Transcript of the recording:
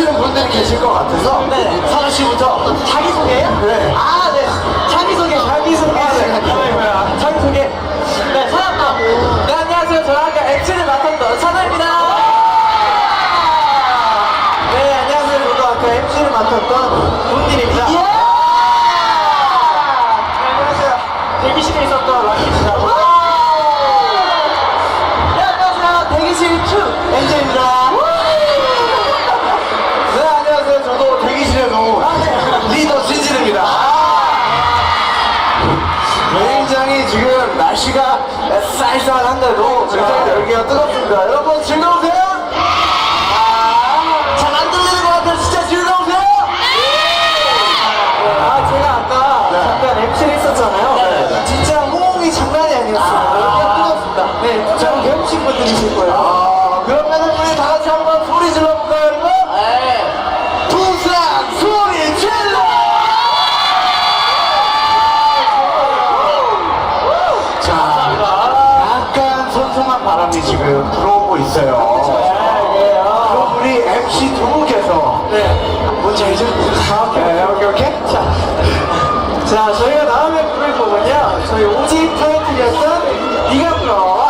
모르, 모르시는 분들이 계실 것 같아서. 네. 사주 씨부터. 자기소개요? 네. 아, 날씨가 쌀쌀한데도 굉장히 열기가 뜨겁습니다. 여러분 즐거우세요? 잘안 들리는 것 같아요. 진짜 즐거우세요? 아, 제가 아까 잠깐 MC를 했었잖아요. 진짜 호응이 장난이 아니었어요. 열기가 뜨겁습니다. 네, 잘 배우신 분들이실 거예요. 찬란한 바람이 지금 불어오고 있어요. 그럼 우리 MC 두 분께서 뭔지 알죠? 아, 오케이, 오케이, 오케이. 자, 자, 저희가 다음에 부를 곡은요. 저희 오지 타이틀이었던 니가 불어.